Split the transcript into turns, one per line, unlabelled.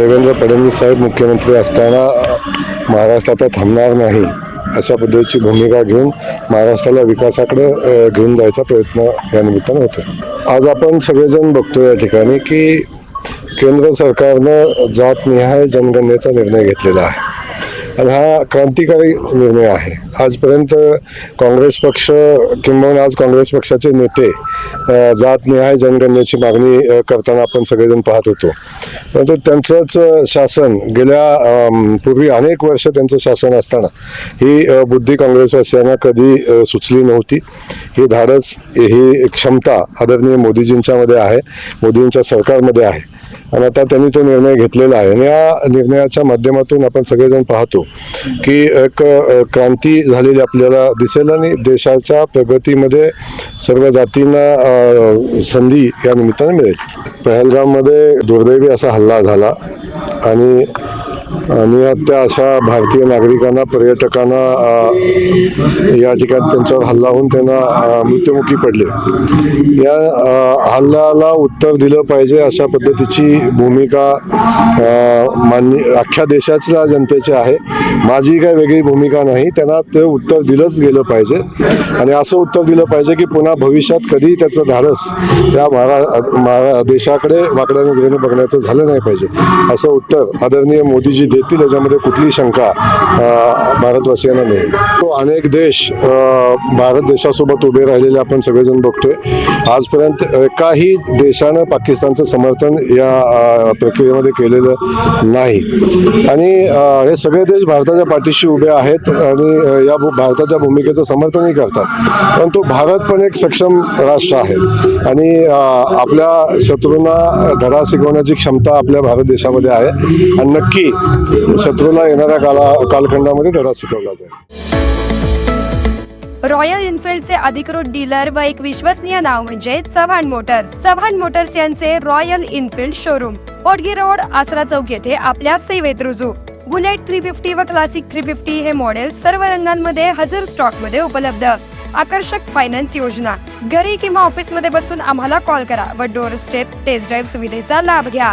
देवेंद्र फडणवीस साहेब मुख्यमंत्री असताना महाराष्ट्र आता थांबणार नाही अशा पद्धतीची भूमिका घेऊन महाराष्ट्राला विकासाकडे घेऊन जायचा प्रयत्न या निमित्तानं होतो आज आपण सगळेजण बघतो या ठिकाणी की केंद्र सरकारनं जातनिहाय जनगणनेचा निर्णय घेतलेला आहे. आणि हा क्रांतिकारी निर्णय आहे. आजपर्यंत काँग्रेस पक्ष किंवा आज काँग्रेस पक्षाचे नेते जातनिहाय जनगणनेची मागणी करताना आपण सगळेजण पाहत होतो. परंतु त्यांचंच शासन गेल्या पूर्वी अनेक वर्ष त्यांचं शासन असताना ही बुद्धी काँग्रेसवासियांना कधी सुचली नव्हती. ही धाडस ही क्षमता आदरणीय मोदीजींच्यामध्ये आहे मोदींच्या सरकारमध्ये आहे. आणि आता त्यांनी तो निर्णय घेतलेला आहे. आणि या निर्णयाच्या माध्यमातून आपण सगळेजण पाहतो की एक क्रांती झालेली आपल्याला दिसेल आणि देशाच्या प्रगतीमध्ये सर्व जातींना संधी या निमित्ताने मिळेल. पहलगाममध्ये दुर्दैवी असा हल्ला झाला आणि आणि त्या अशा भारतीय नागरिकांना पर्यटकांना या ठिकाणी त्यांच्यावर हल्ला होऊन त्यांना मृत्युमुखी पडले. या हल्ल्याला उत्तर दिलं पाहिजे अशा पद्धतीची भूमिका मान्य अख्ख्या देशाच्या जनतेची आहे. माझी काही वेगळी भूमिका नाही त्यांना ते उत्तर दिलंच गेलं पाहिजे. आणि असं उत्तर दिलं पाहिजे की पुन्हा भविष्यात कधी त्याचं धाडस या महारा महारा देशाकडे वाकड्याने बघण्याचं झालं नाही पाहिजे. असं उत्तर आदरणीय मोदीजी जी देतील याच्यामध्ये कुठली शंका भारतवासियांना नाही. तो अनेक देश भारत देशासोबत उभे राहिलेले आपण सगळेजण बघतोय. आजपर्यंत एकाही देशानं पाकिस्तानचं समर्थन या प्रक्रियेमध्ये केलेलं नाही. आणि हे सगळे देश भारताच्या पाठीशी उभे आहेत आणि या भू- भारताच्या भूमिकेचं समर्थनही करतात. परंतु भारत पण एक सक्षम राष्ट्र आहे. आणि आपल्या शत्रूंना धडा शिकवण्याची क्षमता आपल्या भारत देशामध्ये आहे. आणि नक्की शत्रूला येणाऱ्या काला कालखंडामध्ये धडा शिकवला जाईल.
रॉयल इन्फिल्डचे अधिकृत डीलर व एक विश्वसनीय नाव म्हणजे चव्हाण मोटर्स. चव्हाण मोटर्स यांचे royal Enfield showroom. पोटगी road Asara चौक येथे आपल्या सेवेत रुजू. बुलेट थ्री फिफ्टी व क्लासिक थ्री फिफ्टी हे मॉडेल सर्व रंगांमध्ये हजर स्टॉकमध्ये उपलब्ध. आकर्षक फायनान्स योजना. घरी किंवा ऑफिसमध्ये बसून आम्हाला कॉल करा व डोर स्टेप टेस्ट ड्राईव्ह सुविधेचा लाभ घ्या.